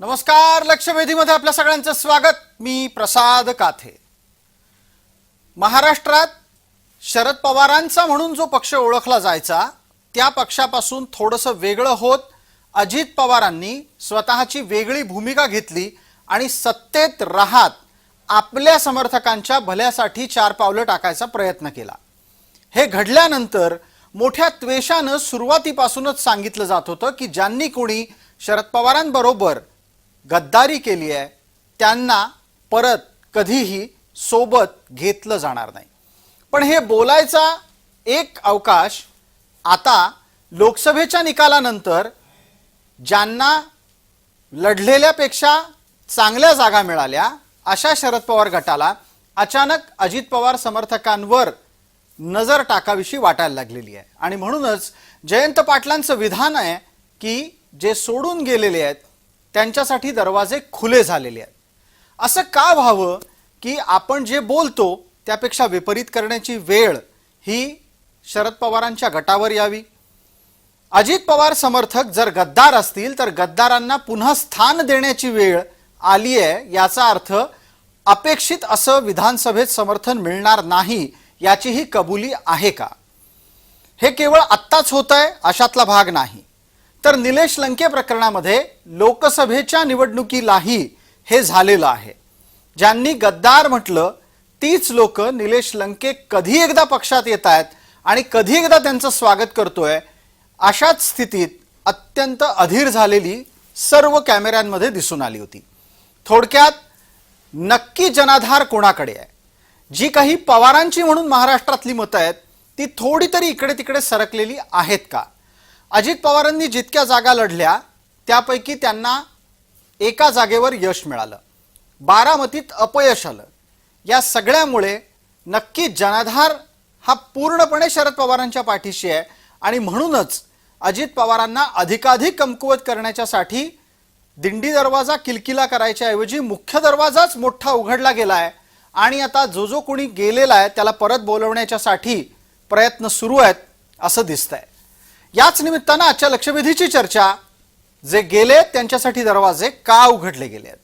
नमस्कार लक्षवेधीमध्ये आपल्या सगळ्यांचं स्वागत. मी प्रसाद काथे. महाराष्ट्रात शरद पवारांचा म्हणून जो पक्ष ओळखला जायचा त्या पक्षापासून थोडंसं वेगळं होत अजित पवारांनी स्वतःची वेगळी भूमिका घेतली आणि सत्तेत राहत आपल्या समर्थकांच्या भल्यासाठी चार पावलं टाकायचा प्रयत्न केला. हे घडल्यानंतर मोठ्या त्वेषानं सुरुवातीपासूनच सांगितलं जात होतं की ज्यांनी कोणी शरद पवारांबरोबर गद्दारी केली आहे त्यांना परत कधीही सोबत घेतलं जाणार नाही. पण हे बोलायचा एक अवकाश आता लोकसभेच्या निकालानंतर ज्यांना लढलेल्यापेक्षा चांगल्या जागा मिळाल्या अशा शरद पवार गटाला अचानक अजित पवार समर्थकांवर नजर टाकाविषयी वाटायला लागलेली आहे. आणि म्हणूनच जयंत पाटलांचं विधान आहे की जे सोडून गेलेले आहेत त्यांच्यासाठी दरवाजे खुले झालेले आहेत. असं का व्हावं की आपण जे बोलतो त्यापेक्षा विपरीत करण्याची वेळ ही शरद पवारांच्या गटावर यावी? अजित पवार समर्थक जर गद्दार असतील तर गद्दारांना पुन्हा स्थान देण्याची वेळ आली आहे याचा अर्थ अपेक्षित असं विधानसभेत समर्थन मिळणार नाही याचीही कबुली आहे का? हे केवळ आत्ताच होत आहे अशातला भाग नाही. तर निलेश लंके प्रकरणामध्ये लोकसभेच्या निवडणुकीलाही हे झालेलं आहे. ज्यांनी गद्दार म्हटलं तीच लोक निलेश लंके कधी एकदा पक्षात येत आहेत आणि कधी एकदा त्यांचं स्वागत करतोय अशाच स्थितीत अत्यंत अधीर झालेली सर्व कॅमेऱ्यांमध्ये दिसून आली होती. थोडक्यात नक्की जनाधार कोणाकडे आहे? जी काही पवारांची म्हणून महाराष्ट्रातली मतं आहेत ती थोडी तरी इकडे तिकडे सरकलेली आहेत का? अजित पवारांनी जितक्या जागा लढल्या त्यापैकी त्यांना एका जागेवर यश मिळालं. बारामतीत अपयश आलं. या सगळ्यामुळे नक्की जनाधार हा पूर्णपणे शरद पवारांच्या पाठीशी आहे आणि म्हणूनच अजित पवारांना अधिकाधिक कमकुवत करण्याच्यासाठी दिंडी दरवाजा किलकिला करायच्याऐवजी मुख्य दरवाजाच मोठा उघडला गेला आहे आणि आता जो जो कोणी गेलेला आहे त्याला परत बोलवण्याच्यासाठी प्रयत्न सुरू आहेत असं दिसतंय. याच निमित्तानं आजच्या लक्षवेधीची चर्चा जे गेले त्यांच्यासाठी दरवाजे का उघडले गेले आहेत